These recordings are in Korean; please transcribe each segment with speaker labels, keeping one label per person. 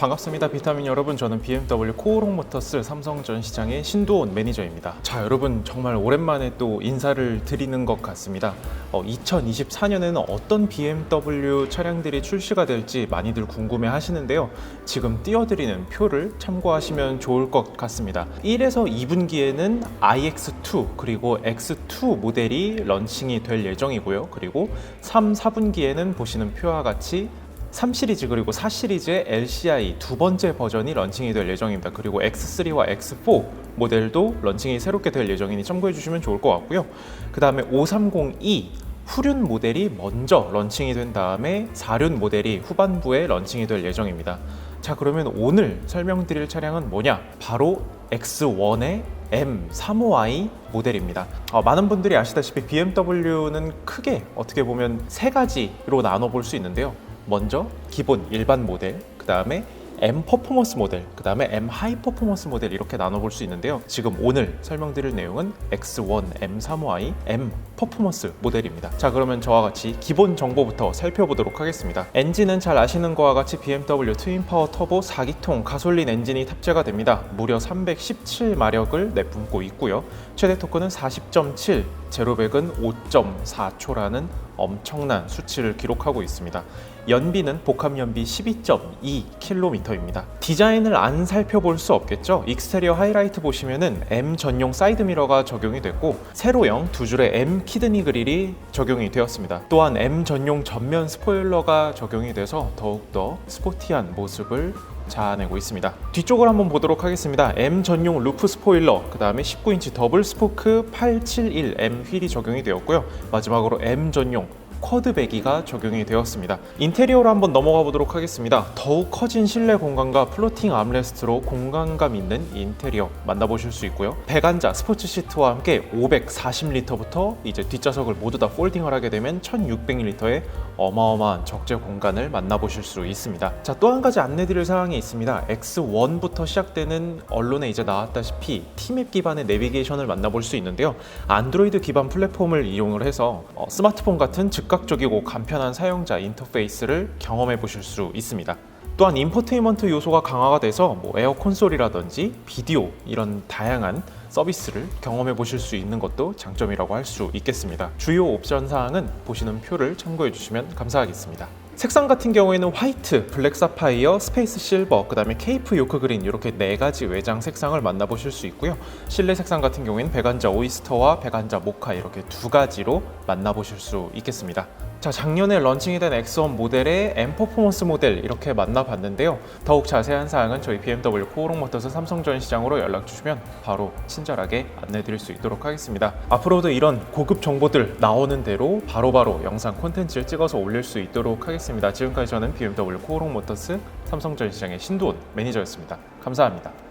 Speaker 1: 반갑습니다. 비타민 여러분. 저는 BMW 코오롱 모터스 삼성전 시장의 신도원 매니저입니다. 자, 여러분 정말 오랜만에 또 인사를 드리는 것 같습니다. 어, 2024년에는 어떤 BMW 차량들이 출시가 될지 많이들 궁금해 하시는데요. 지금 띄워드리는 표를 참고하시면 좋을 것 같습니다. 1에서 2분기에는 iX2 그리고 X2 모델이 런칭이 될 예정이고요. 그리고 3, 4분기에는 보시는 표와 같이 3 시리즈 그리고 4 시리즈의 LCI 두 번째 버전이 런칭이 될 예정입니다. 그리고 X3와 X4 모델도 런칭이 새롭게 될 예정이니 참고해 주시면 좋을 것 같고요. 그 다음에 530e 후륜 모델이 먼저 런칭이 된 다음에 4륜 모델이 후반부에 런칭이 될 예정입니다. 자 그러면 오늘 설명드릴 차량은 뭐냐? 바로 X1의 M35i 모델입니다. 어, 많은 분들이 아시다시피 BMW는 크게 어떻게 보면 세 가지로 나눠볼 수 있는데요. 먼저 기본 일반 모델, 그 다음에 M 퍼포먼스 모델, 그 다음에 M 하이 퍼포먼스 모델 이렇게 나눠볼 수 있는데요. 지금 오늘 설명드릴 내용은 X1 M35i M 퍼포먼스 모델입니다. 자, 그러면 저와 같이 기본 정보부터 살펴보도록 하겠습니다. 엔진은 잘 아시는 것과 같이 BMW 트윈파워 터보 4기통 가솔린 엔진이 탑재가 됩니다. 무려 317마력을 내뿜고 있고요. 최대 토크는 40.7, 제로백은 5.4초라는 엄청난 수치를 기록하고 있습니다. 연비는 복합 연비 12.2km입니다. 디자인을 안 살펴볼 수 없겠죠. 익스테리어 하이라이트 보시면은 M 전용 사이드 미러가 적용이 됐고 세로형 두 줄의 M 키드니 그릴이 적용이 되었습니다. 또한 M 전용 전면 스포일러가 적용이 돼서 더욱더 스포티한 모습을 자아내고 있습니다. 뒤쪽을 한번 보도록 하겠습니다. M 전용 루프 스포일러, 그 다음에 19인치 더블 스포크 871M 휠이 적용이 되었고요. 마지막으로 M 전용 쿼드 배기가 적용이 되었습니다. 인테리어로 한번 넘어가 보도록 하겠습니다. 더욱 커진 실내 공간과 플로팅 암레스트로 공간감 있는 인테리어 만나보실 수 있고요. 배관자 스포츠 시트와 함께 540리터부터 이제 뒷좌석을 모두 다 폴딩을 하게 되면 1600리터의 어마어마한 적재 공간을 만나보실 수 있습니다. 자, 또 한 가지 안내드릴 사항이 있습니다. X1부터 시작되는 언론에 이제 나왔다시피 티맵 기반의 내비게이션을 만나볼 수 있는데요. 안드로이드 기반 플랫폼을 이용을 해서 어, 스마트폰 같은 즉 각적이고 간편한 사용자 인터페이스를 경험해 보실 수 있습니다. 또한 인포테인먼트 요소가 강화가 돼서 뭐 에어 콘솔이라든지 비디오 이런 다양한 서비스를 경험해 보실 수 있는 것도 장점이라고 할 수 있겠습니다. 주요 옵션 사항은 보시는 표를 참고해 주시면 감사하겠습니다. 색상 같은 경우에는 화이트, 블랙 사파이어, 스페이스 실버, 그 다음에 케이프 요크 그린 이렇게 네 가지 외장 색상을 만나보실 수 있고요. 실내 색상 같은 경우에는 배관자 오이스터와 배관자 모카 이렇게 두 가지로 만나보실 수 있겠습니다. 자, 작년에 런칭이 된 X1 모델의 M 퍼포먼스 모델 이렇게 만나봤는데요. 더욱 자세한 사항은 저희 BMW 코오롱 모터스 삼성전 시장으로 연락 주시면 바로 친절하게 안내 드릴 수 있도록 하겠습니다. 앞으로도 이런 고급 정보들 나오는 대로 바로바로 영상 콘텐츠를 찍어서 올릴 수 있도록 하겠습니다. 지금까지 저는 BMW 코오롱 모터스 삼성전 시장의 신도원 매니저였습니다. 감사합니다.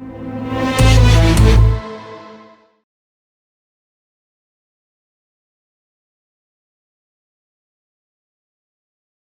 Speaker 1: you